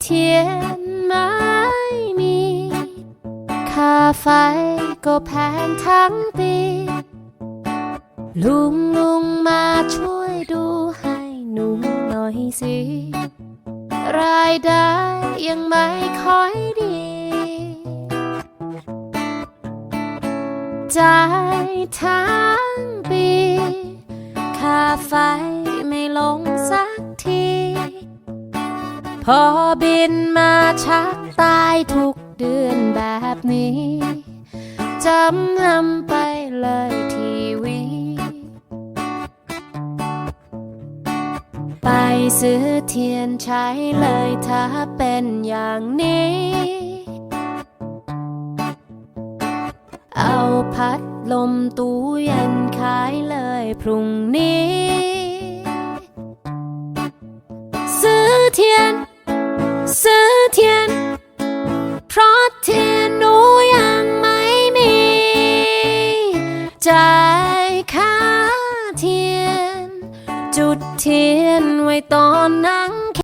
เทียนไม้มีค่าไฟก็แพงทั้งปี ลุงลุงมาช่วยดูให้หนูหน่อยสิ รายได้ยังไม่ค่อยดี จ่ายทั้งปี ค่าไฟไม่ลงสัก พอบินมาชักตายทุกเดือนแบบนี้จำนำไปเลยทีวี ไปซื้อเทียนใช้เลยถ้าเป็นอย่างนี้ เอาพัดลมตู้เย็นขายเลยพรุ่งนี้ ซื้อเทียน ซื้อเทียน เพราะเทียนหนูยังไม่มีจ่ายค่าเทียน จุดเทียนไว้ตอนนั่ง